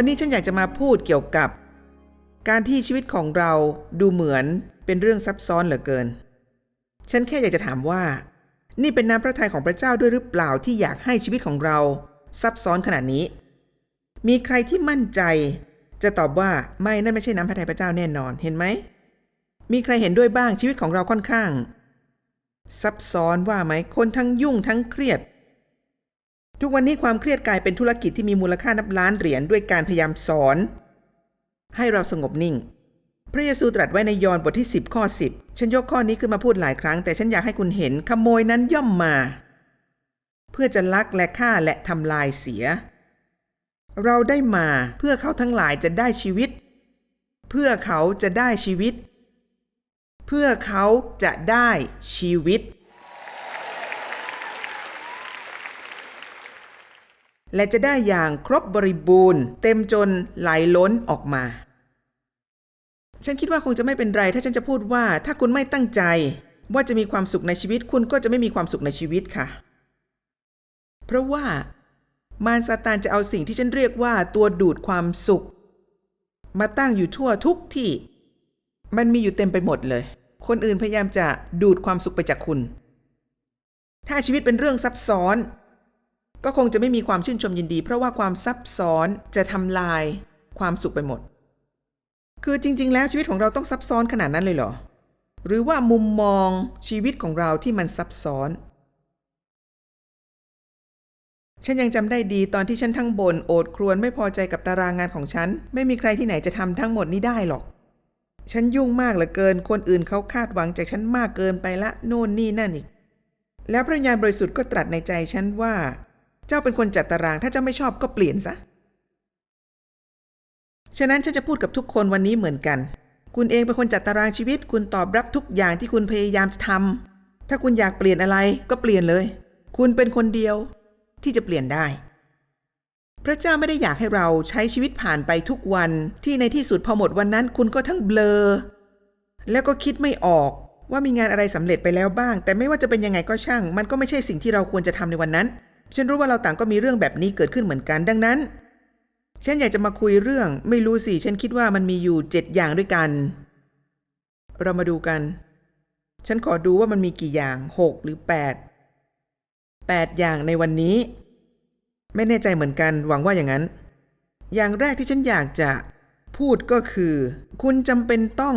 วันนี้ฉันอยากจะมาพูดเกี่ยวกับ การที่ชีวิตของเราดูเหมือนเป็นเรื่องซับซ้อนเหลือเกิน ฉันแค่อยากจะถามว่า นี่เป็นน้ำพระทัยของพระเจ้าด้วยหรือเปล่าที่อยากให้ชีวิตของเราซับซ้อนขนาดนี้ มีใครที่มั่นใจ จะตอบว่าไม่นั่นไม่ใช่น้ำพระทัยพระเจ้าแน่นอนเห็นไหม มีใครเห็นด้วยบ้างชีวิตของเราค่อนข้าง ซับซ้อนว่าไหมคนทั้งยุ่งทั้งเครียด ทุกวันนี้ความเครียดกลายเป็นธุรกิจที่มีมูลค่านับล้านเหรียญด้วยการพยายามสอน ให้เราสงบนิ่ง พระเยซูตรัสไว้ในยอห์นบทที่ 10 ข้อ 10 ฉันยกข้อนี้ขึ้นมาพูดหลายครั้ง แต่ฉันอยากให้คุณเห็นขโมยนั้นย่อมมา เพื่อจะลักและฆ่าและทำลายเสีย เราได้มาเพื่อเขาทั้งหลายจะได้ชีวิต เพื่อเขาจะได้ชีวิต เพื่อเขาจะได้ชีวิต และจะได้อย่างครบบริบูรณ์ เต็มจนไหลล้นออกมา ฉันคิดว่าคงจะไม่เป็นไร ถ้าฉันจะพูดว่าถ้าคุณไม่ตั้งใจ ว่าจะมีความสุขในชีวิตคุณก็จะไม่มีความสุขในชีวิตค่ะ เพราะว่ามารซาตานจะเอาสิ่งที่ฉันเรียกว่าตัวดูดความสุข มาตั้งอยู่ทั่วทุกที่ มันมีอยู่เต็มไปหมดเลย คนอื่นพยายามจะดูดความสุขไปจากคุณ ถ้าชีวิตเป็นเรื่องซับซ้อน ก็คงจะไม่มีความชื่นชมยินดี เพราะว่าความซับซ้อนจะทำลายความสุขไปหมด คือจริง ๆ แล้วชีวิตของเราต้องซับซ้อนขนาดนั้นเลยเหรอ หรือว่ามุมมองชีวิตของเราที่มันซับซ้อน ฉันยังจำได้ดีตอนที่ฉันทั้งบน่นโอดครวญไม่พอใจกับตารางงานของฉัน ไม่มีใครที่ไหนจะทำทั้งหมดนี้ได้หรอก ฉันยุ่งมากเหลือเกิน คนอื่นเขาคาดหวังจากฉันมากเกินไปละโน่นนี่นั่นอีก แล้วพระญาณบริสุทธิ์ก็ตรัสในใจฉันว่า เจ้าเป็นคนจัดตาราง ถ้าเจ้าไม่ชอบก็เปลี่ยนซะ ฉะนั้นฉันจะพูดกับทุกคนวันนี้เหมือนกัน คุณเองเป็นคนจัดตารางชีวิต คุณตอบรับทุกอย่างที่คุณพยายามจะทำถ้าคุณอยากเปลี่ยนอะไรก็เปลี่ยนเลย คุณเป็นคนเดียวที่จะเปลี่ยนได้ พระเจ้าไม่ได้อยากให้เราใช้ชีวิตผ่านไปทุกวันที่ในที่สุดพอหมดวันนั้น คุณก็ทั้งเบลอ แล้วก็คิดไม่ออกว่ามีงานอะไรสำเร็จไปแล้วบ้าง แต่ไม่ว่าจะเป็นยังไงก็ช่าง มันก็ไม่ใช่สิ่งที่เราควรจะทำในวันนั้น ฉันรู้ว่าเราต่างก็มีเรื่องแบบนี้เกิดขึ้นเหมือนกันดังนั้น ฉันอยากจะมาคุยเรื่อง ไม่รู้สิ ฉันคิดว่ามันมีอยู่เจ็ดอย่างด้วยกัน เรามาดูกัน ฉันขอดูว่ามันมีกี่อย่างหกหรือแปดแปดอย่างในวันนี้ ไม่แน่ใจเหมือนกันหวังว่าอย่างนั้น อย่างแรกที่ฉันอยากจะพูดก็คือ คุณจำเป็นต้อง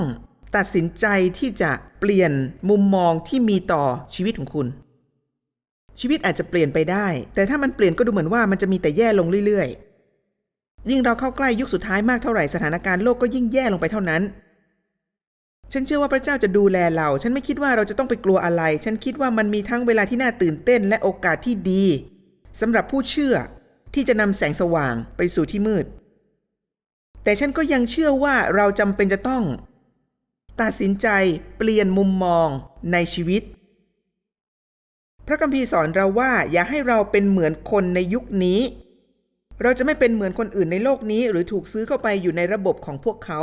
ตัดสินใจที่จะเปลี่ยนมุมมองที่มีต่อชีวิตของคุณ ชีวิตอาจจะเปลี่ยนไปได้ แต่ถ้ามันเปลี่ยนก็ดูเหมือนว่ามันจะมีแต่แย่ลงเรื่อยๆ ยิ่งเราเข้าใกล้ยุคสุดท้ายมากเท่าไหร่สถานการณ์โลกก็ยิ่งแย่ลงไปเท่านั้น ฉันเชื่อว่าพระเจ้าจะดูแลเรา ฉันไม่คิดว่าเราจะต้องไปกลัวอะไร ฉันคิดว่ามันมีทั้งเวลาที่น่าตื่นเต้นและโอกาสที่ดีสำหรับผู้เชื่อที่จะนำแสงสว่างไปสู่ที่มืด แต่ฉันก็ยังเชื่อว่าเราจำเป็นจะต้อง ตัดสินใจเปลี่ยนมุมมองในชีวิต ระคัมภีร์สอนเราว่าอย่าให้เราเป็นเหมือนคนในยุคนี้ เราจะไม่เป็นเหมือนคนอื่นในโลกนี้ หรือถูกซื้อเข้าไปอยู่ในระบบของพวกเขา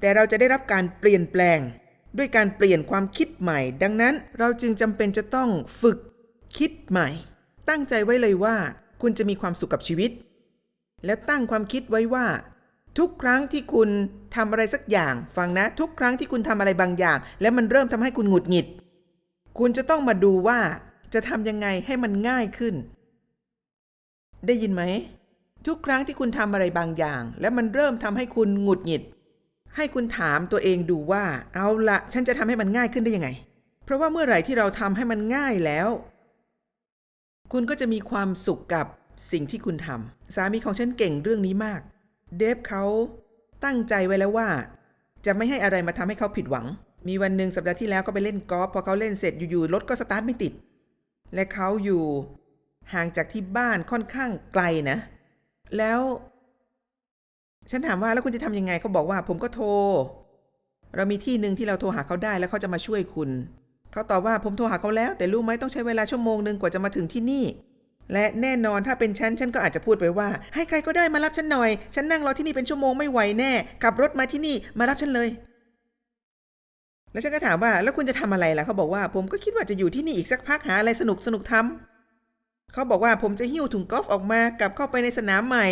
แต่เราจะได้รับการเปลี่ยนแปลง ด้วยการเปลี่ยนความคิดใหม่ ดังนั้นเราจึงจำเป็นจะต้องฝึกคิดใหม่ ตั้งใจไว้เลยว่า คุณจะมีความสุขกับชีวิต และตั้งความคิดไว้ว่า ทุกครั้งที่คุณทำอะไรสักอย่าง ฟังนะ ทุกครั้งที่คุณทำอะไรบางอย่าง แล้วมันเริ่มทำให้คุณหงุดหงิด คุณจะต้องมาดูว่าจะทำยังไงให้มันง่ายขึ้น ได้ยินไหม ทุกครั้งที่คุณทำอะไรบางอย่าง แล้วมันเริ่มทำให้คุณหงุดหงิด ให้คุณถามตัวเองดูว่า เอาละฉันจะทำให้มันง่ายขึ้นได้ยังไง เพราะว่าเมื่อไหร่ที่เราทำให้มันง่ายแล้ว คุณก็จะมีความสุขกับสิ่งที่คุณทำสามีของฉันเก่งเรื่องนี้มาก เดฟเขาตั้งใจไว้แล้วว่า จะไม่ให้อะไรมาทำให้เขาผิดหวัง มีวันหนึ่งสัปดาห์ที่แล้วก็ไปเล่นกอล์ฟพอเขาเล่นเสร็จอยู่ๆรถก็สตาร์ทไม่ติด และเขาอยู่ห่างจากที่บ้านค่อนข้างไกลนะ แล้ว ฉันถามว่าแล้วคุณจะทำยังไงเขาบอกว่า ผมก็โทร เรามีที่หนึ่งที่เราโทรหาเขาได้แล้วเขาจะมาช่วยคุณเขาตอบว่าผมโทรหาเขาแล้ว แต่รู้ไหมต้องใช้เวลาชั่วโมงหนึ่งกว่าจะมาถึงที่นี่ และแน่นอนถ้าเป็นฉันฉันก็อาจจะพูดไปว่า ให้ใครก็ได้มารับฉันหน่อย ฉันนั่งรอที่นี่เป็นชั่วโมงไม่ไหวแน่ขับรถมาที่นี่มารับฉันเลย แล้วฉันก็ถามว่าแล้วคุณจะทำอะไรล่ะเขาบอกว่าผมก็คิดว่าจะอยู่ที่นี่อีกสักพักหาอะไรสนุกสนุกทำเขาบอกว่าผมจะหิ้วถุงกอล์ฟออกมากลับเข้าไปในสนามใหม่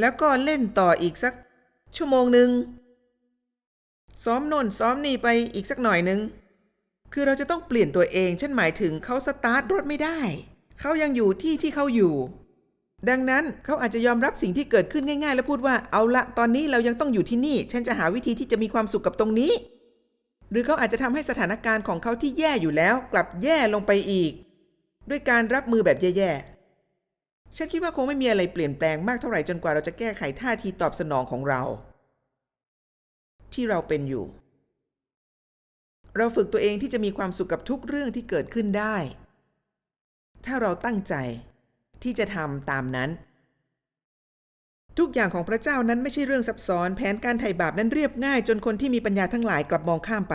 แล้วก็เล่นต่ออีกสัก ชั่วโมงหนึ่งซ้อมโน่นซ้อมนี่ไปอีกสักหน่อยหนึ่งคือเราจะต้องเปลี่ยนตัวเองฉันหมายถึงเขาสตาร์ทรถไม่ได้ เขายังอยู่ที่ที่เขาอยู่ ดังนั้นเขาอาจจะยอมรับสิ่งที่เกิดขึ้นง่าย ๆ แล้วพูดว่าเอาละตอนนี้เรายังต้องอยู่ที่นี่ ฉันจะหาวิธีที่จะมีความสุขกับตรงนี้ หรือเขาอาจจะทำให้สถานการณ์ของเขาที่แย่อยู่แล้ว กลับแย่ลงไปอีก ด้วยการรับมือแบบแย่ๆ ฉันคิดว่าคงไม่มีอะไรเปลี่ยนแปลงมากเท่าไหร่จนกว่าเราจะแก้ไขท่าทีตอบสนองของเรา ที่เราเป็นอยู่ เราฝึกตัวเองที่จะมีความสุขกับทุกเรื่องที่เกิดขึ้นได้ ถ้าเราตั้งใจที่จะทำตามนั้น ทุกอย่างของพระเจ้านั้นไม่ใช่เรื่องซับซ้อน แผนการไถ่บาปนั้นเรียบง่าย จนคนที่มีปัญญาทั้งหลายกลับมองข้ามไป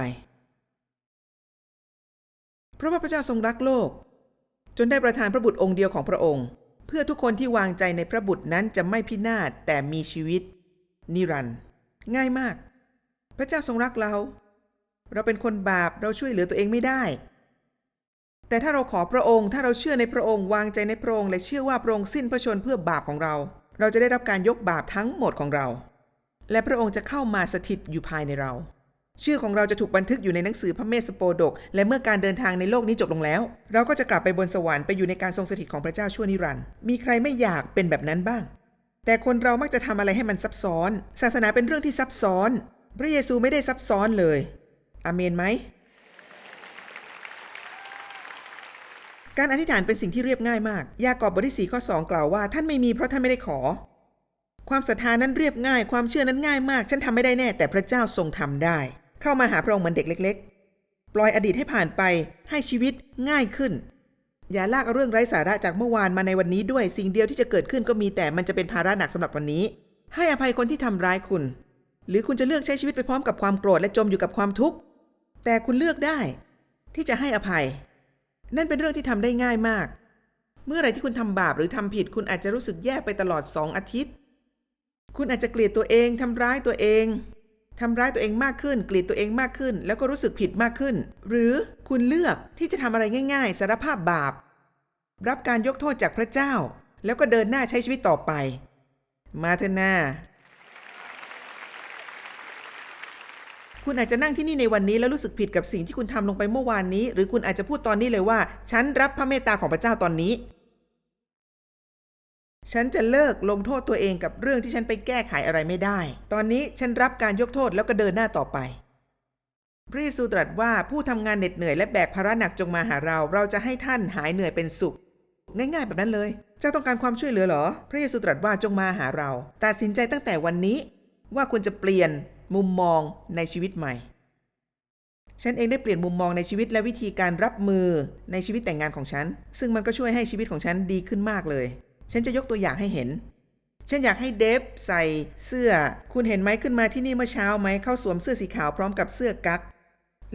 เพราะว่าพระเจ้าทรงรักโลก จนได้ประทานพระบุตรองค์เดียวของพระองค์ เพื่อทุกคนที่วางใจในพระบุตรนั้นจะไม่พินาศแต่มีชีวิต นิรันดร์ง่ายมาก พระเจ้าทรงรักเรา เราเป็นคนบาปเราช่วยเหลือตัวเองไม่ได้ แต่ถ้าเราขอพระองค์ ถ้าเราเชื่อในพระองค์ วางใจในพระองค์และเชื่อว่าพระองค์สิ้นพระชนเพื่อบาปของเรา เราจะได้รับการยกบาปทั้งหมดของเรา และพระองค์จะเข้ามาสถิตอยู่ภายในเรา ชื่อของเราจะถูกบันทึกอยู่ในหนังสือพระเมสสโปดก และเมื่อการเดินทางในโลกนี้จบลงแล้ว เราก็จะกลับไปบนสวรรค์ไปอยู่ในการทรงสถิตของพระเจ้าชั่วนิรันดร์มีใครไม่อยากเป็นแบบนั้นบ้าง แต่คนเรามักจะทำอะไรให้มันซับซ้อน ศาสนาเป็นเรื่องที่ซับซ้อน พระเยซูไม่ได้ซับซ้อนเลย อเมนไหม การอธิษฐานเป็นสิ่งที่เรียบง่ายมาก ยากอบบทที่4ข้อ2 กล่าวว่าท่านไม่มีเพราะท่านไม่ได้ขอ ความศรัทธานั้นเรียบง่าย ความเชื่อนั้นง่ายมาก ฉันทำไม่ได้แน่ แต่พระเจ้าทรงทำได้ เข้ามาหาพระองค์เหมือนเด็กเล็ก ๆ ปล่อยอดีตให้ผ่านไปให้ชีวิตง่ายขึ้น อย่าลากเอาเรื่องไร้สาระจากเมื่อวานมาในวันนี้ด้วยสิ่งเดียวที่จะเกิดขึ้นก็มีแต่มันจะเป็นภาระหนักสำหรับวันนี้ ให้อภัยคนที่ทำร้ายคุณ หรือคุณจะเลือกใช้ชีวิตไปพร้อมกับความโกรธและจมอยู่กับความทุกข์แต่คุณเลือกได้ ที่จะให้อภัย นั่นเป็นเรื่องที่ทำได้ง่ายมาก เมื่อไรที่คุณทำบาปหรือทำผิด คุณอาจจะรู้สึกแย่ไปตลอดสองอาทิตย์ คุณอาจจะเกลียดตัวเองทำร้ายตัวเองทำร้ายตัวเองมากขึ้น เกลียดตัวเองมากขึ้น แล้วก็รู้สึกผิดมากขึ้น หรือคุณเลือกที่จะทำอะไรง่าย ๆ สารภาพบาป รับการยกโทษจากพระเจ้า แล้วก็เดินหน้าใช้ชีวิตต่อไป มาเถอะนา คุณอาจจะนั่งที่นี่ในวันนี้แล้วรู้สึกผิดกับสิ่งที่คุณทำลงไปเมื่อวานนี้ หรือคุณอาจจะพูดตอนนี้เลยว่า ฉันรับพระเมตตาของพระเจ้าตอนนี้ ฉันจะเลิกลงโทษตัวเองกับเรื่องที่ฉันไปแก้ไขอะไรไม่ได้ ตอนนี้ฉันรับการยกโทษแล้วก็เดินหน้าต่อไป พระเยซูตรัสว่าผู้ทำงานเหน็ดเหนื่อยและแบกภาระหนักจงมาหาเรา เราจะให้ท่านหายเหนื่อยเป็นสุข ง่ายๆแบบนั้นเลยเจ้าต้องการความช่วยเหลือเหรอ พระเยซูตรัสว่าจงมาหาเรา ตัดสินใจตั้งแต่วันนี้ว่าคุณจะเปลี่ยน มุมมองในชีวิตใหม่ ฉันเองได้เปลี่ยนมุมมองในชีวิตและวิธีการรับมือในชีวิตแต่งงานของฉัน ซึ่งมันก็ช่วยให้ชีวิตของฉันดีขึ้นมากเลย ฉันจะยกตัวอย่างให้เห็นฉันอยากให้เดฟใส่เสื้อ คุณเห็นไหมขึ้นมาที่นี่เมื่อเช้าไหม เขาสวมเสื้อสีขาวพร้อมกับเสื้อกั๊ก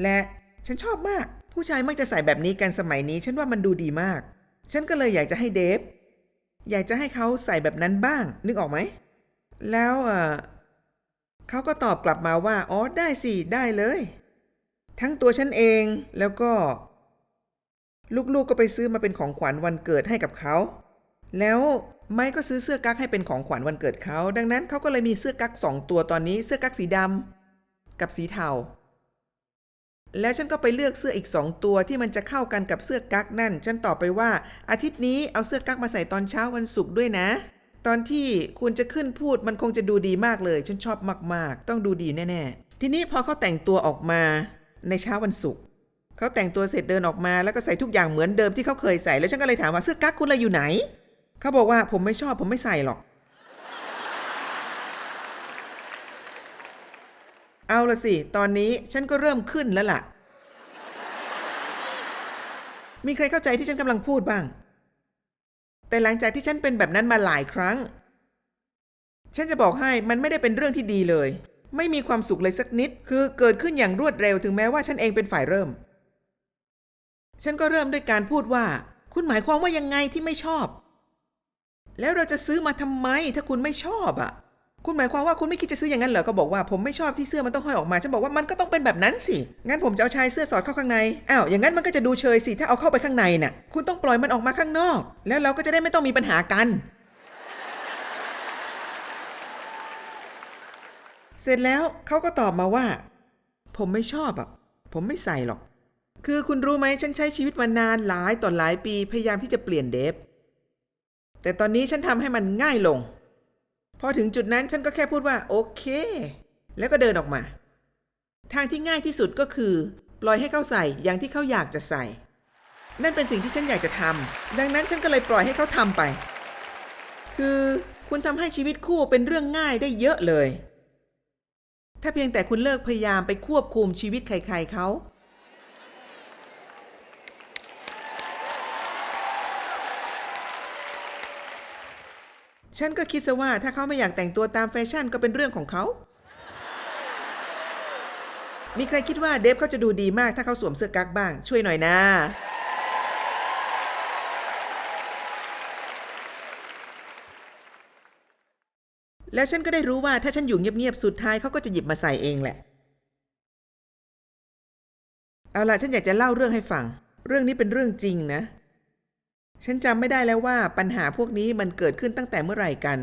และฉันชอบมาก ผู้ชายมักจะใส่แบบนี้กันสมัยนี้ ฉันว่ามันดูดีมาก ฉันก็เลยอยากจะให้เดฟ อยากจะให้เขาใส่แบบนั้นบ้าง นึกออกไหม แล้ว เขาก็ตอบกลับมาว่า อ๋อ ได้สิ ได้เลย ทั้งตัวฉันเอง แล้วก็ ลูกๆก็ไปซื้อมาเป็นของขวัญวันเกิดให้กับเขา แล้วไม้ก็ซื้อเสื้อกั๊กให้เป็นของขวัญวันเกิดเขา ดังนั้นเขาก็เลยมีเสื้อกั๊กสองตัวตอนนี้ เสื้อกั๊กสีดำกับสีเทา แล้วฉันก็ไปเลือกเสื้ออีกสองตัวที่มันจะเข้ากันกับเสื้อกั๊กนั่น ฉันตอบไปว่า อาทิตย์นี้เอาเสื้อกั๊กมาใส่ตอนเช้าวันศุกร์ด้วยนะ ตอนที่คุณจะขึ้นพูดมันคงจะดูดีมากเลย ฉันชอบมาก ๆ ต้องดูดีแน่ ๆ ทีนี้พอเขาแต่งตัวออกมาในเช้าวันศุกร์เขาแต่งตัวเสร็จเดินออกมาแล้วก็ใส่ทุกอย่างเหมือนเดิมที่เขาเคยใส่แล้วฉันก็เลยถามว่าเสื้อกั๊กคุณอะไรอยู่ไหน เขาบอกว่าผมไม่ชอบผมไม่ใส่หรอก เอาละสิ ตอนนี้ฉันก็เริ่มขึ้นแล้วล่ะ มีใครเข้าใจที่ฉันกำลังพูดบ้าง แต่หลังจากที่ฉันเป็นแบบนั้นมาหลายครั้ง ฉันจะบอกให้มันไม่ได้เป็นเรื่องที่ดีเลย ไม่มีความสุขเลยสักนิด คือเกิดขึ้นอย่างรวดเร็วถึงแม้ว่าฉันเองเป็นฝ่ายเริ่ม ฉันก็เริ่มด้วยการพูดว่า คุณหมายความว่ายังไงที่ไม่ชอบ แล้วเราจะซื้อมาทำไมถ้าคุณไม่ชอบอะ คุณหมายความว่าคุณไม่คิดจะซื้ออย่างนั้นเหรอก็บอกว่าผมไม่ชอบที่เสื้อมันต้องห้อยออกมาฉันบอกว่ามันก็ต้องเป็นแบบนั้นสิงั้นผมจะเอาชายเสื้อสอดเข้าข้างในอ้าวอย่างนั้นมันก็จะดูเชยสิถ้าเอาเข้าไปข้างในน่ะ คุณต้องปล่อยมันออกมาข้างนอก แล้วเราก็จะได้ไม่ต้องมีปัญหากันเสร็จแล้วเขาก็ตอบมาว่า ผมไม่ชอบอะ ผมไม่ใส่หรอก คือคุณรู้ไหมฉันใช้ชีวิตมานานหลายต่อหลายปีพยายามที่จะเปลี่ยนเดฟแต่ตอนนี้ฉันทำให้มันง่ายลง พอถึงจุดนั้นฉันก็แค่พูดว่าโอเค แล้วก็เดินออกมา ทางที่ง่ายที่สุดก็คือ ปล่อยให้เขาใส่อย่างที่เขาอยากจะใส่ นั่นเป็นสิ่งที่ฉันอยากจะทำดังนั้นฉันก็เลยปล่อยให้เขาทำไป คือคุณทำให้ชีวิตคู่เป็นเรื่องง่ายได้เยอะเลย ถ้าเพียงแต่คุณเลิกพยายามไปควบคุมชีวิตใคร ๆเขา ฉันก็คิดซะว่าถ้าเขาไม่อยากแต่งตัวตามแฟชั่นก็เป็นเรื่องของเขา มีใครคิดว่าเดฟเขาจะดูดีมากถ้าเขาสวมเสื้อกั๊กบ้าง ช่วยหน่อยนะ แล้วฉันก็ได้รู้ว่าถ้าฉันอยู่เงียบๆ สุดท้ายเขาก็จะหยิบมาใส่เองแหละ เอาล่ะฉันอยากจะเล่าเรื่องให้ฟัง เรื่องนี้เป็นเรื่องจริงนะ ฉันจำไม่ได้แล้วว่าปัญหาพวกนี้มันเกิดขึ้นตั้งแต่เมื่อไหร่กัน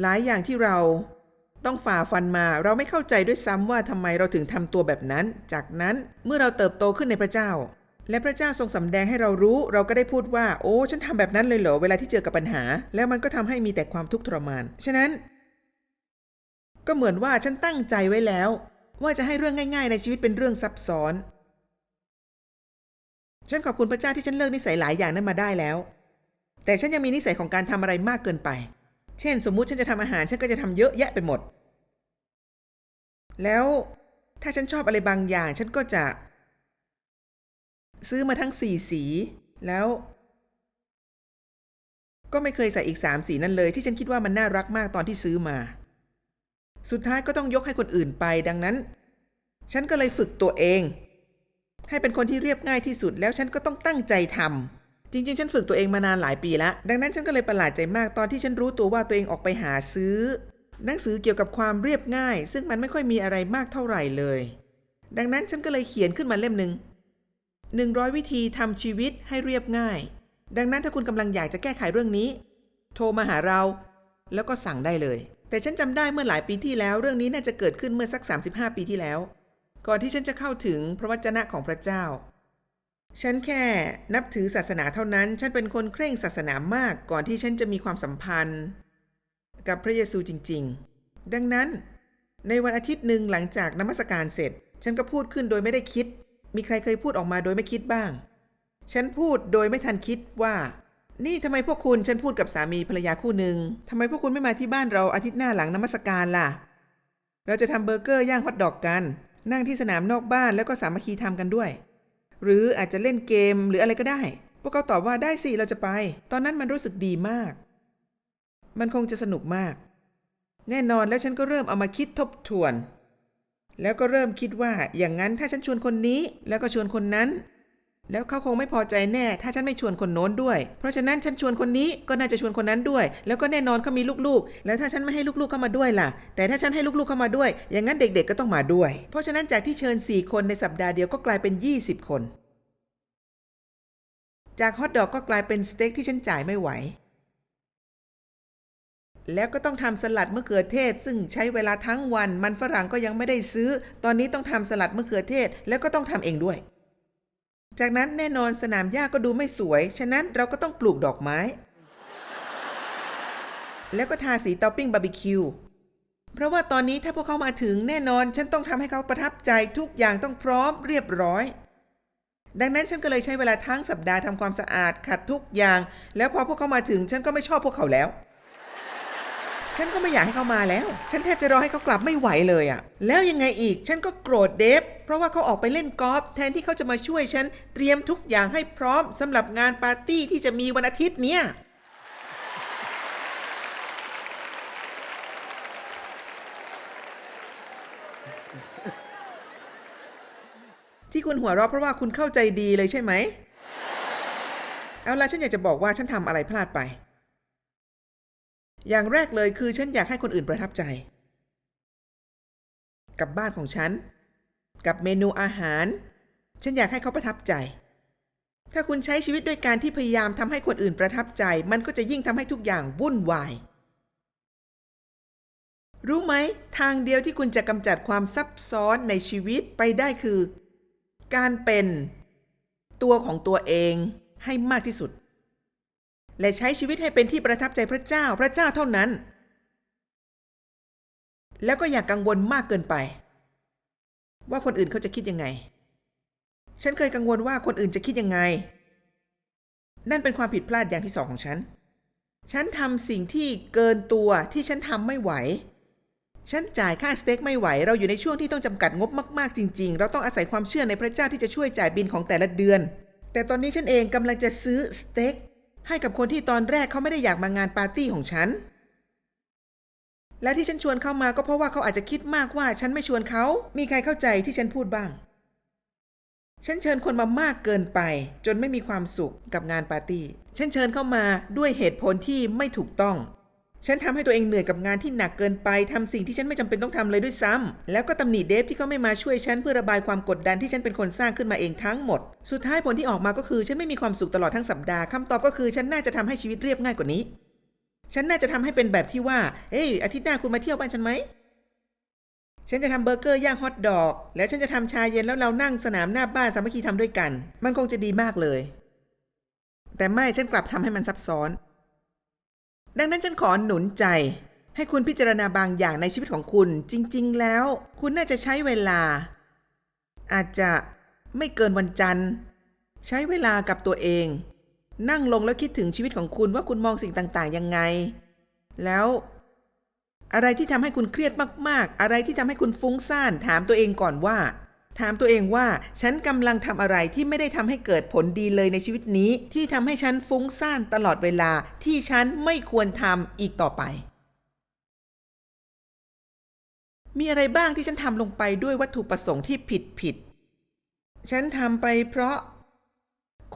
หลายอย่างที่เราต้องฝ่าฟันมาเราไม่เข้าใจด้วยซ้ำว่าทำไมเราถึงทำตัวแบบนั้น จากนั้นเมื่อเราเติบโตขึ้นในพระเจ้า และพระเจ้าทรงสำแดงให้เรารู้ เราก็ได้พูดว่า โอ้ฉันทำแบบนั้นเลยเหรอเวลาที่เจอกับปัญหา แล้วมันก็ทำให้มีแต่ความทุกข์ทรมาน ฉะนั้น ก็เหมือนว่าฉันตั้งใจไว้แล้ว ว่าจะให้เรื่องง่าย ๆ ในชีวิตเป็นเรื่องซับซ้อน ฉันขอบคุณพระเจ้าที่ฉันเลิกนิสัยหลายอย่างนั้นมาได้แล้ว แต่ฉันยังมีนิสัยของการทำอะไรมากเกินไป เช่น สมมุติฉันจะทำอาหารฉันก็จะทำเยอะแยะไปหมด แล้วถ้าฉันชอบอะไรบางอย่าง ฉันก็จะ ซื้อมาทั้งสี่สี แล้ว ก็ไม่เคยใส่อีกสามสีนั่นเลย ที่ฉันคิดว่ามันน่ารักมากตอนที่ซื้อมา สุดท้ายก็ต้องยกให้คนอื่นไปดังนั้น ฉันก็เลยฝึกตัวเอง ให้เป็นคนที่เรียบง่ายที่สุดแล้วฉันก็ต้องตั้งใจทำจริงๆ ฉันฝึกตัวเองมานานหลายปีแล้ว ดังนั้นฉันก็เลยประหลาดใจมากตอนที่ฉันรู้ตัวว่าตัวเองออกไปหาซื้อ หนังสือเกี่ยวกับความเรียบง่าย ซึ่งมันไม่ค่อยมีอะไรมากเท่าไหร่เลย ดังนั้นฉันก็เลยเขียนขึ้นมาเล่มหนึ่ง100 วิธีทำชีวิตให้เรียบง่าย ดังนั้นถ้าคุณกำลังอยากจะแก้ไขเรื่องนี้ โทรมาหาเรา แล้วก็สั่งได้เลย แต่ฉันจำได้เมื่อหลายปีที่แล้ว เรื่องนี้น่าจะเกิดขึ้นเมื่อสัก 35 ปีที่แล้ว ก่อนที่ฉันจะเข้าถึงพระวจนะของพระเจ้า ฉันแค่นับถือศาสนาเท่านั้น ฉันเป็นคนเคร่งศาสนามากก่อนที่ฉันจะมีความสัมพันธ์ กับพระเยซูจริง ๆ ดังนั้น ในวันอาทิตย์หนึ่งหลังจากนมัสการเสร็จ ฉันก็พูดขึ้นโดยไม่ได้คิด มีใครเคยพูดออกมาโดยไม่คิดบ้าง ฉันพูดโดยไม่ทันคิดว่า นี่ทำไมพวกคุณฉันพูดกับสามีภรรยาคู่หนึ่งทำไมพวกคุณไม่มาที่บ้านเราอาทิตย์หน้าหลังนมัสการล่ะ เราจะทำเบอร์เกอร์ย่างฮอทดอกกัน นั่งที่สนามนอกบ้านแล้วก็สามัคคีทำกันด้วย หรืออาจจะเล่นเกมหรืออะไรก็ได้ พวกเขาตอบว่าได้สิเราจะไป ตอนนั้นมันรู้สึกดีมาก มันคงจะสนุกมาก แน่นอนแล้วฉันก็เริ่มเอามาคิดทบทวน แล้วก็เริ่มคิดว่าอย่างนั้นถ้าฉันชวนคนนี้แล้วก็ชวนคนนั้น แล้วเขาคงไม่พอใจแน่ ถ้าฉันไม่ชวนคนโน้นด้วย เพราะฉะนั้นฉันชวนคนนี้ก็น่าจะชวนคนนั้นด้วย แล้วก็แน่นอนเขามีลูกๆ แล้วถ้าฉันไม่ให้ลูกๆเข้ามาด้วยล่ะ แต่ถ้าฉันให้ลูกๆเข้ามาด้วย อย่างนั้นเด็ก ๆ ก็ต้องมาด้วย เพราะฉะนั้นจากที่เชิญ 4 คนในสัปดาห์เดียวก็กลายเป็น 20 คน จากฮอทดอกก็กลายเป็นสเต็กที่ฉันจ่ายไม่ไหว แล้วก็ต้องทำสลัดมะเขือเทศ ซึ่งใช้เวลาทั้งวัน มันฝรั่งก็ยังไม่ได้ซื้อ ตอนนี้ต้องทำสลัดมะเขือเทศ แล้วก็ต้องทำเองด้วย จากนั้นแน่นอนสนามหญ้าก็ดูไม่สวย ฉะนั้นเราก็ต้องปลูกดอกไม้ แล้วก็ทาสีเตาปิ้งบาร์บีคิว เพราะว่าตอนนี้ถ้าพวกเขามาถึงแน่นอนฉันต้องทำให้เขาประทับใจทุกอย่างต้องพร้อมเรียบร้อย ดังนั้นฉันก็เลยใช้เวลาทั้งสัปดาห์ทำความสะอาดขัดทุกอย่าง แล้วพอพวกเขามาถึงฉันก็ไม่ชอบพวกเขาแล้ว ฉันก็ไม่อยากให้เขามาแล้ว ฉันแทบจะรอให้เขากลับไม่ไหวเลยอะแล้วยังไงอีก ฉันก็โกรธเดฟ เพราะว่าเขาออกไปเล่นกอล์ฟแทนที่เขาจะมาช่วยฉัน เตรียมทุกอย่างให้พร้อมสำหรับงานปาร์ตี้ที่จะมีวันอาทิตย์เนี้ยที่คุณหัวเราะเพราะว่าคุณเข้าใจดีเลยใช่ไหม เอาล่ะฉันอยากจะบอกว่าฉันทำอะไรพลาดไป อย่างแรกเลยคือฉันอยากให้คนอื่นประทับใจ กับบ้านของฉัน กับเมนูอาหาร ฉันอยากให้เขาประทับใจ ถ้าคุณใช้ชีวิตด้วยการที่พยายามทำให้คนอื่นประทับใจ มันก็จะยิ่งทำให้ทุกอย่างวุ่นวาย รู้ไหม ทางเดียวที่คุณจะกำจัดความซับซ้อนในชีวิตไปได้คือ การเป็น ตัวของตัวเองให้มากที่สุด และใช้ชีวิตให้เป็นที่ประทับใจพระเจ้าพระเจ้าเท่านั้น แล้วก็อย่ากกังวลมากเกินไป ว่าคนอื่นเขาจะคิดยังไง ฉันเคยกังวลว่าคนอื่นจะคิดยังไง นั่นเป็นความผิดพลาดอย่างที่สองของฉัน ฉันทำสิ่งที่เกินตัวที่ฉันทำไม่ไหว ฉันจ่ายค่าสเต็กไม่ไหว เราอยู่ในช่วงที่ต้องจำกัดงบมากๆ จริง ๆ เราต้องอาศัยความเชื่อในพระเจ้าที่จะช่วยจ่ายบินของแต่ละเดือน แต่ตอนนี้ฉันเองกำลังจะซื้อสเต็ก ให้กับคนที่ตอนแรกเขาไม่ได้อยากมางานปาร์ตี้ของฉัน และที่ฉันชวนเขามาก็เพราะว่าเขาอาจจะคิดมากว่าฉันไม่ชวนเขา มีใครเข้าใจที่ฉันพูดบ้าง ฉันเชิญคนมามากเกินไป จนไม่มีความสุขกับงานปาร์ตี้ ฉันเชิญเข้ามาด้วยเหตุผลที่ไม่ถูกต้อง ฉันทำให้ตัวเองเหนื่อยกับงานที่หนักเกินไปทำสิ่งที่ฉันไม่จำเป็นต้องทำเลยด้วยซ้ำแล้วก็ตำหนิเดฟที่เขาไม่มาช่วยฉันเพื่อระบายความกดดันที่ฉันเป็นคนสร้างขึ้นมาเองทั้งหมด สุดท้ายผลที่ออกมาก็คือฉันไม่มีความสุขตลอดทั้งสัปดาห์คำตอบก็คือฉันน่าจะทำให้ชีวิตเรียบง่ายกว่านี้ ฉันน่าจะทำให้เป็นแบบที่ว่า เอ้ยอาทิตย์หน้าคุณมาเที่ยวบ้านฉันไหมฉันจะทำเบอร์เกอร์ย่างฮอทดอก แล้วฉันจะทำชาเย็นแล้วเรานั่งสนามหน้าบ้านสามัคคีทำด้วยกัน มันคงจะดีมากเลย แต่ไม่ฉันกลับทำให้มันซับซ้อน ดังนั้นฉันขอหนุนใจ ให้คุณพิจารณาบางอย่างในชีวิตของคุณ จริง ๆ แล้ว คุณน่าจะใช้เวลา อาจจะไม่เกินวันจันทร์ ใช้เวลากับตัวเอง นั่งลงแล้วคิดถึงชีวิตของคุณว่าคุณมองสิ่งต่างๆ ยังไง แล้ว อะไรที่ทำให้คุณเครียดมาก ๆ อะไรที่ทำให้คุณฟุ้งซ่านถามตัวเองก่อนว่า ถามตัวเองว่า ฉันกำลังทำอะไรที่ไม่ได้ทำให้เกิดผลดีเลยในชีวิตนี้ ที่ทำให้ฉันฟุ้งซ่านตลอดเวลาที่ฉันไม่ควรทำอีกต่อไป มีอะไรบ้างที่ฉันทำลงไปด้วยวัตถุประสงค์ที่ผิดผิด ฉันทำไปเพราะ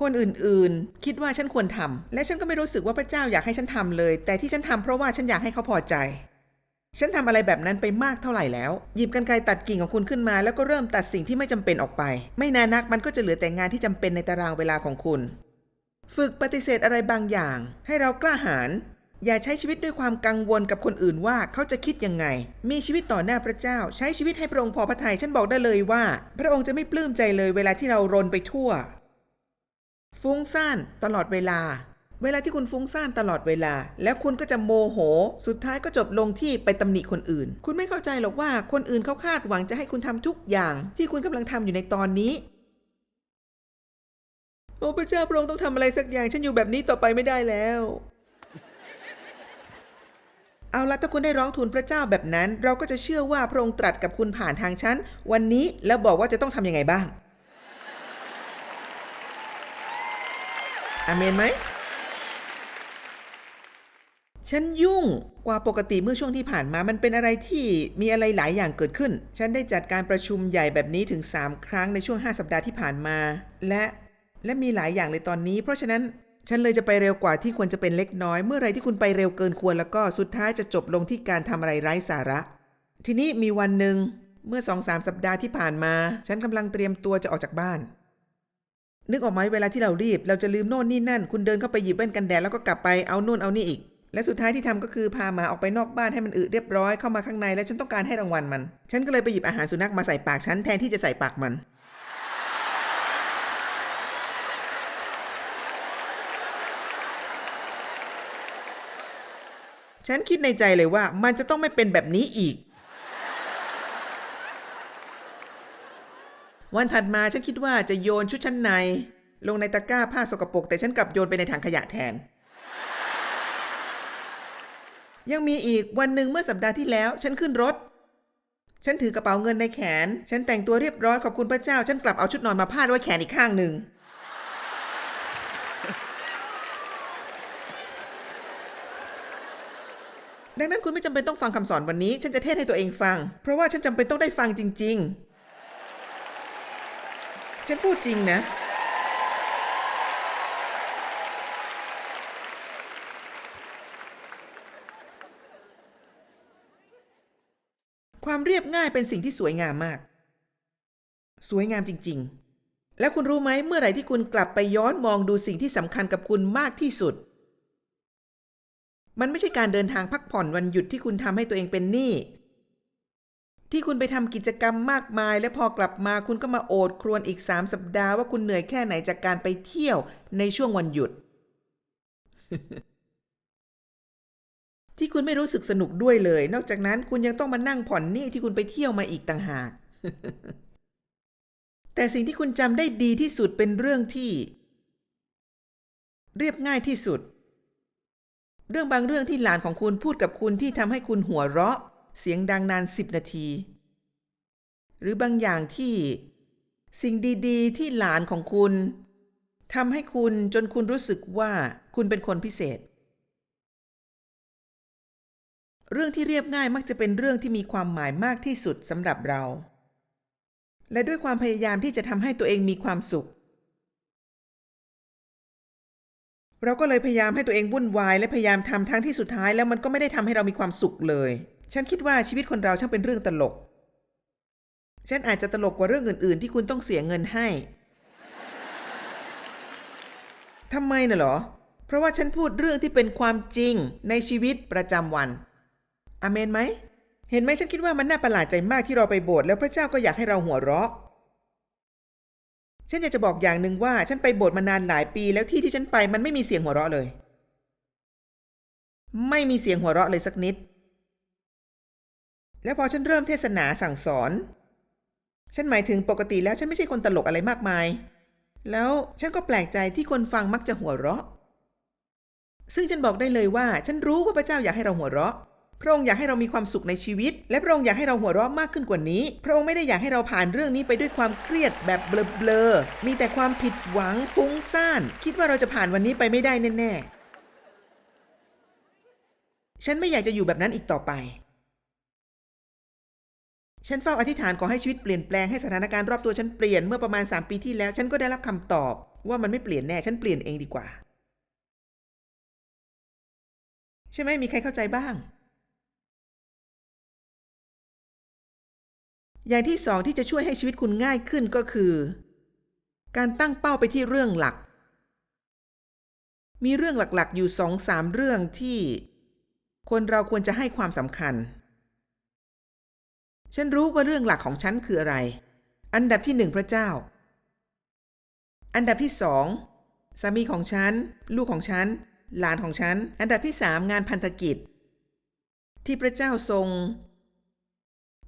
คนอื่นๆ คิดว่าฉันควรทำและฉันก็ไม่รู้สึกว่าพระเจ้าอยากให้ฉันทำเลย แต่ที่ฉันทำเพราะว่าฉันอยากให้เขาพอใจ ฉันทำอะไรแบบนั้นไปมากเท่าไหร่แล้ว หยิบกันไกรตัดกิ่งของคุณขึ้นมาแล้วก็เริ่มตัดสิ่งที่ไม่จำเป็นออกไป ไม่นานนักมันก็จะเหลือแต่งานที่จำเป็นในตารางเวลาของคุณ ฝึกปฏิเสธอะไรบางอย่าง ให้เรากล้าหาญอย่าใช้ชีวิตด้วยความกังวลกับคนอื่นว่าเขาจะคิดยังไง มีชีวิตต่อหน้าพระเจ้า ใช้ชีวิตให้พระองค์พอพระทัยฉันบอกได้เลยว่า พระองค์จะไม่ปลื้มใจเลยเวลาที่เรารนไปทั่ว ฟุ้งซ่านตลอดเวลา เวลาที่คุณฟุ้งซ่านตลอดเวลา แล้วคุณก็จะโมโห สุดท้ายก็จบลงที่ไปตำหนิคนอื่น คุณไม่เข้าใจหรอกว่าคนอื่นเขาคาดหวังจะให้คุณทำทุกอย่าง ที่คุณกำลังทำอยู่ในตอนนี้โอ้พระเจ้าพระองค์ต้องทำอะไรสักอย่างฉันอยู่แบบนี้ต่อไปไม่ได้แล้ว เอาละถ้าคุณได้ร้องทูลพระเจ้าแบบนั้น เราก็จะเชื่อว่าพระองค์ตรัสกับคุณผ่านทางฉันวันนี้แล้วบอกว่าจะต้องทำยังไงบ้างอเมนไหม ฉันยุ่งกว่าปกติเมื่อช่วงที่ผ่านมา มันเป็นอะไรที่มีอะไรหลายอย่างเกิดขึ้น ฉันได้จัดการประชุมใหญ่แบบนี้ถึง 3 ครั้งในช่วง 5 สัปดาห์ที่ผ่านมา และและมีหลายอย่างเลยตอนนี้ เพราะฉะนั้นฉันเลยจะไปเร็วกว่าที่ควรจะเป็นเล็กน้อย เมื่อไรที่คุณไปเร็วเกินควรแล้วก็สุดท้ายจะจบลงที่การทำอะไรไร้สาระ ทีนี้มีวันหนึ่งเมื่อสองสามสัปดาห์ที่ผ่านมา ฉันกำลังเตรียมตัวจะออกจากบ้าน นึกออกไหมเวลาที่เรารีบ เราจะลืมโน่นนี่นั่น คุณเดินเข้าไปหยิบแว่นกันแดดแล้วก็กลับไปเอานู่นเอานี่อีก และสุดท้ายที่ทำก็คือพาหมาออกไปนอกบ้านให้มันอึเรียบร้อยเข้ามาข้างในและฉันต้องการให้รางวัลมัน ฉันก็เลยไปหยิบอาหารสุนัขมาใส่ปากฉันแทนที่จะใส่ปากมันฉันคิดในใจเลยว่ามันจะต้องไม่เป็นแบบนี้อีก วันถัดมาฉันคิดว่าจะโยนชุดชั้นใน ลงในตะกร้าผ้าสกปรกแต่ฉันกลับโยนไปในถังขยะแทน ยังมีอีกวันหนึ่งเมื่อสัปดาห์ที่แล้ว ฉันขึ้นรถ ฉันถือกระเป๋าเงินในแขน ฉันแต่งตัวเรียบร้อยขอบคุณพระเจ้า ฉันกลับเอาชุดนอนมาพาดไว้แขนอีกข้างหนึ่ง ดังนั้นคุณไม่จำเป็นต้องฟังคำสอนวันนี้ ฉันจะเทศให้ตัวเองฟัง เพราะว่าฉันจำเป็นต้องได้ฟังจริง ๆ ฉันพูดจริงนะ ความ เรียบง่ายเป็นสิ่งที่สวยงามมาก สวยงามจริง ๆ แล้วคุณรู้ไหมเมื่อไหร่ที่คุณกลับไปย้อนมองดูสิ่งที่สำคัญกับคุณมากที่สุด มันไม่ใช่การเดินทางพักผ่อนวันหยุดที่คุณทำให้ตัวเองเป็นหนี้ที่คุณไปทำกิจกรรมมากมาย และพอกลับมาคุณก็มาโอดครวญอีกสามสัปดาห์ว่าคุณเหนื่อยแค่ไหนจากการไปเที่ยวในช่วงวันหยุด ที่คุณไม่รู้สึกสนุกด้วยเลย นอกจากนั้นคุณยังต้องมานั่งผ่อนหนี้ที่คุณไปเที่ยวมาอีกต่างหาก แต่สิ่งที่คุณจำได้ดีที่สุดเป็นเรื่องที่ เรียบง่ายที่สุด เรื่องบางเรื่องที่หลานของคุณพูดกับคุณที่ทำให้คุณหัวเราะ เสียงดังนานสิบนาที หรือบางอย่างที่ สิ่งดีๆ ที่หลานของคุณทำให้คุณจนคุณรู้สึกว่าคุณเป็นคนพิเศษ เรื่องที่เรียบง่ายมักจะเป็นเรื่องที่มีความหมายมากที่สุดสำหรับเรา และด้วยความพยายามที่จะทำให้ตัวเองมีความสุข เราก็เลยพยายามให้ตัวเองวุ่นวาย และพยายามทำทั้งที่สุดท้ายแล้วมันก็ไม่ได้ทำให้เรามีความสุขเลย ฉันคิดว่าชีวิตคนเราช่างเป็นเรื่องตลก ฉันอาจจะตลกกว่าเรื่องอื่น ๆ ที่คุณต้องเสียเงินให้ทำไมน่ะหรอ เพราะว่าฉันพูดเรื่องที่เป็นความจริงในชีวิตประจำวัน อเมนไหม เห็นไหมฉันคิดว่ามันน่าประหลาดใจมากที่เราไปโบสถ์แล้วพระเจ้าก็อยากให้เราหัวเราะ ฉันอยากจะบอกอย่างหนึ่งว่าฉันไปโบสถ์มานานหลายปี แล้วที่ที่ฉันไปมันไม่มีเสียงหัวเราะเลย ไม่มีเสียงหัวเราะเลยสักนิด แล้วพอฉันเริ่มเทศนาสั่งสอน ฉันหมายถึงปกติแล้วฉันไม่ใช่คนตลกอะไรมากมาย แล้วฉันก็แปลกใจที่คนฟังมักจะหัวเราะ ซึ่งฉันบอกได้เลยว่า ฉันรู้ว่าพระเจ้าอยากให้เราหัวเราะ พระองค์อยากให้เรามีความสุขในชีวิต และพระองค์อยากให้เราหัวเราะมากขึ้นกว่านี้ พระองค์ไม่ได้อยากให้เราผ่านเรื่องนี้ไปด้วยความเครียดแบบเบลอๆมีแต่ความผิดหวังฟุ้งซ่าน คิดว่าเราจะผ่านวันนี้ไปไม่ได้แน่ๆ ฉันไม่อยากจะอยู่แบบนั้นอีกต่อไปฉันเฝ้าอธิษฐานขอให้ชีวิตเปลี่ยนแปลงให้สถานการณ์รอบตัวฉันเปลี่ยนเมื่อประมาณ 3 ปีที่แล้ว ฉันก็ได้รับคำตอบ ว่ามันไม่เปลี่ยนแน่ ฉันเปลี่ยนเองดีกว่า ใช่ไหมมีใครเข้าใจบ้าง อย่างที่สองที่จะช่วยให้ชีวิตคุณง่ายขึ้นก็คือ การตั้งเป้าไปที่เรื่องหลัก มีเรื่องหลักๆ อยู่สองสามเรื่องที่ คนเราควรจะให้ความสำคัญ ฉันรู้ว่าเรื่องหลักของฉันคืออะไร อันดับที่หนึ่งพระเจ้า อันดับที่สองสามีของฉัน ลูกของฉัน หลานของฉัน อันดับที่สามงานพันธกิจ ที่พระเจ้าทรง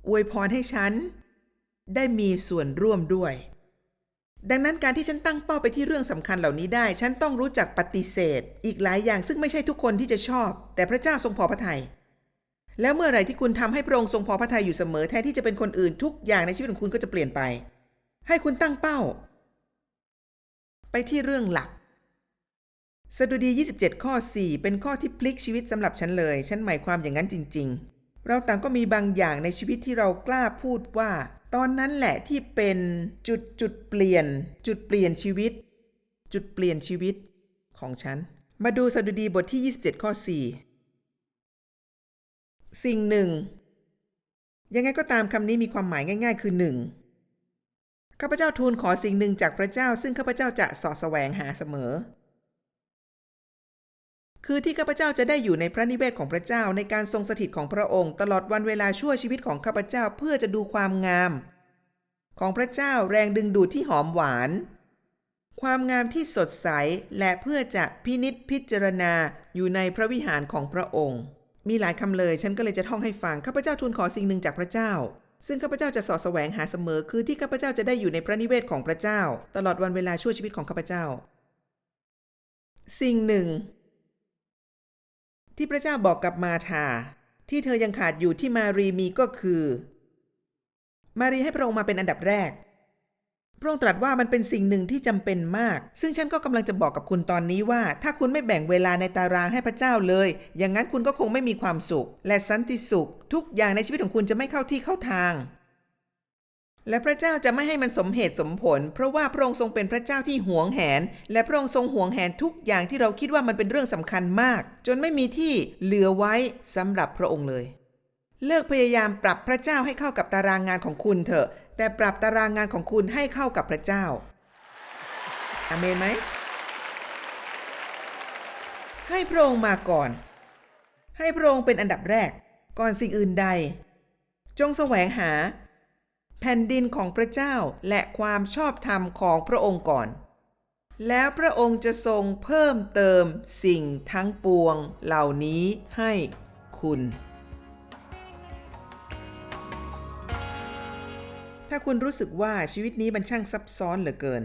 อวยพรให้ฉัน ได้มีส่วนร่วมด้วย ดังนั้นการที่ฉันตั้งเป้าไปที่เรื่องสำคัญเหล่านี้ได้ ฉันต้องรู้จักปฏิเสธ อีกหลายอย่างซึ่งไม่ใช่ทุกคนที่จะชอบ แต่พระเจ้าทรงพอพระทยัยแล้วเมื่อไหร่ที่คุณทำให้พระองค์ทรงพอพระทัยอยู่เสมอแทนที่จะเป็นคนอื่นทุกอย่างในชีวิตของคุณก็จะเปลี่ยนไป ให้คุณตั้งเป้า ไปที่เรื่องหลักสดุดี 27 ข้อ 4 เป็นข้อที่พลิกชีวิตสำหรับฉันเลย ฉันหมายความอย่างนั้นจริง ๆ เราต่างก็มีบางอย่างในชีวิตที่เรากล้าพูดว่า ตอนนั้นแหละที่เป็นจุดจุดเปลี่ยน จุดเปลี่ยนชีวิต จุดเปลี่ยนชีวิตของฉัน มาดูสดุดีบทที่ 27 ข้อ 4 สิ่งหนึ่ง ยังไงก็ตามคำนี้มีความหมายง่าย ๆ คือหนึ่งข้าพเจ้าทูลขอสิ่งหนึ่งจากพระเจ้า ซึ่งข้าพเจ้าจะสาะแสวงหาเสมอ คือที่ข้าพเจ้าจะได้อยู่ในพระนิเวศของพระเจ้าในการทรงสถิตของพระองค์ ตลอดวันเวลาชั่วชีวิตของข้าพเจ้าเพื่อจะดูความงาม ของพระเจ้าแรงดึงดูดที่หอมหวาน ความงามที่สดใสและเพื่อจะพินิษพิจารณาอยู่ในพระวิหารของพระองค์ มีหลายคำเลยฉันก็เลยจะท่องให้ฟังข้าพเจ้าทูลขอสิ่งหนึ่งจากพระเจ้าซึ่งข้าพเจ้าจะสอดแสวงหาเสมอคือที่ข้าพเจ้าจะได้อยู่ในพระนิเวศของพระเจ้า ตลอดวันเวลาชั่วชีวิตของข้าพเจ้า สิ่งหนึ่ง ที่พระเจ้าบอกกับมาธาที่เธอยังขาดอยู่ที่มารีมีก็คือ มารีให้พระองค์มาเป็นอันดับแรก พระองค์ตรัสว่ามันเป็นสิ่งหนึ่งที่จำเป็นมาก ซึ่งฉันก็กำลังจะบอกกับคุณตอนนี้ว่า ถ้าคุณไม่แบ่งเวลาในตารางให้พระเจ้าเลย อย่างนั้นคุณก็คงไม่มีความสุข และสันติสุข ทุกอย่างในชีวิตของคุณจะไม่เข้าที่เข้าทาง และพระเจ้าจะไม่ให้มันสมเหตุสมผล เพราะว่าพระองค์ทรงเป็นพระเจ้าที่หวงแหน และพระองค์ทรงหวงแหนทุกอย่างที่เราคิดว่ามันเป็นเรื่องสำคัญมาก จนไม่มีที่เหลือไว้สำหรับพระองค์เลย เลิกพยายามปรับพระเจ้าให้เข้ากับตารางงานของคุณเถอะ แต่ปรับตารางงานของคุณให้เข้ากับพระเจ้าอเมนไหมให้พระองค์มาก่อน ให้พระองค์เป็นอันดับแรก ก่อนสิ่งอื่นใด จงแสวงหา แผ่นดินของพระเจ้าและความชอบธรรมของพระองค์ก่อน แล้วพระองค์จะทรงเพิ่มเติมสิ่งทั้งปวงเหล่านี้ให้คุณ ถ้าคุณรู้สึกว่าชีวิตนี้มันช่างซับซ้อนเหลือเกิน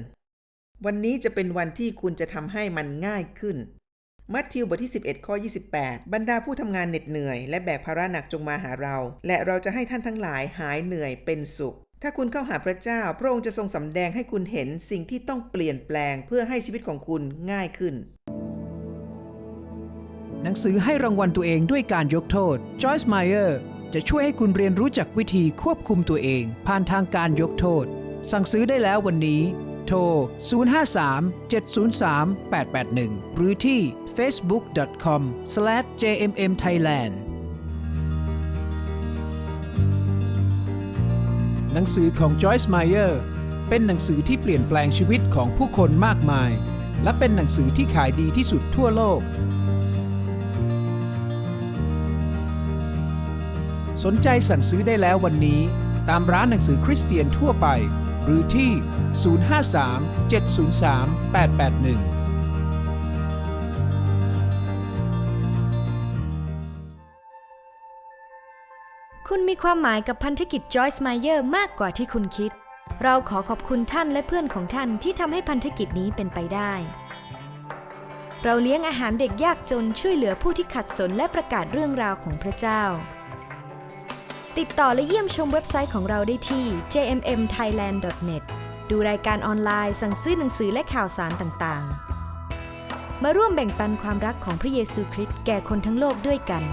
วันนี้จะเป็นวันที่คุณจะทำให้มันง่ายขึ้น มัทธิวบทที่ 11 ข้อ 28 บรรดาผู้ทำงานเหน็ดเหนื่อย และแบกภาระหนักจงมาหาเรา และเราจะให้ท่านทั้งหลายหายเหนื่อยเป็นสุข ถ้าคุณเข้าหาพระเจ้า พระองค์จะทรงสำแดงให้คุณเห็นสิ่งที่ต้องเปลี่ยนแปลงเพื่อให้ชีวิตของคุณง่ายขึ้น หนังสือให้รางวัลตัวเองด้วยการยกโทษ Joyce Meyer จะช่วยให้คุณเรียนรู้จักวิธีควบคุมตัวเอง ผ่านทางการยกโทษ สั่งซื้อได้แล้ววันนี้ โทร 053 703 881 หรือที่ facebook.com/jmmthailand หนังสือของ Joyce Meyer เป็นหนังสือที่เปลี่ยนแปลงชีวิตของผู้คนมากมาย และเป็นหนังสือที่ขายดีที่สุดทั่วโลก สนใจสั่งซื้อได้แล้ววันนี้ ตามร้านหนังสือคริสเตียนทั่วไป หรือที่ 053 703 881 คุณมีความหมายกับพันธกิจ Joyce Meyer มากกว่าที่คุณคิด เราขอขอบคุณท่านและเพื่อนของท่านที่ทำให้พันธกิจนี้เป็นไปได้ เราเลี้ยงอาหารเด็กยากจนช่วยเหลือผู้ที่ขัดสนและประกาศเรื่องราวของพระเจ้า ติดต่อและเยี่ยมชมเว็บไซต์ของเราได้ที่ jmmthailand.net ดูรายการออนไลน์ สั่งซื้อหนังสือและข่าวสารต่างๆ มาร่วมแบ่งปันความรักของพระเยซูคริสต์แก่คนทั้งโลกด้วยกัน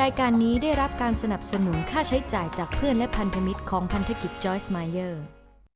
รายการนี้ได้รับการสนับสนุนค่าใช้จ่ายจากเพื่อนและพันธมิตรของพันธกิจจอยส์มาเยอร์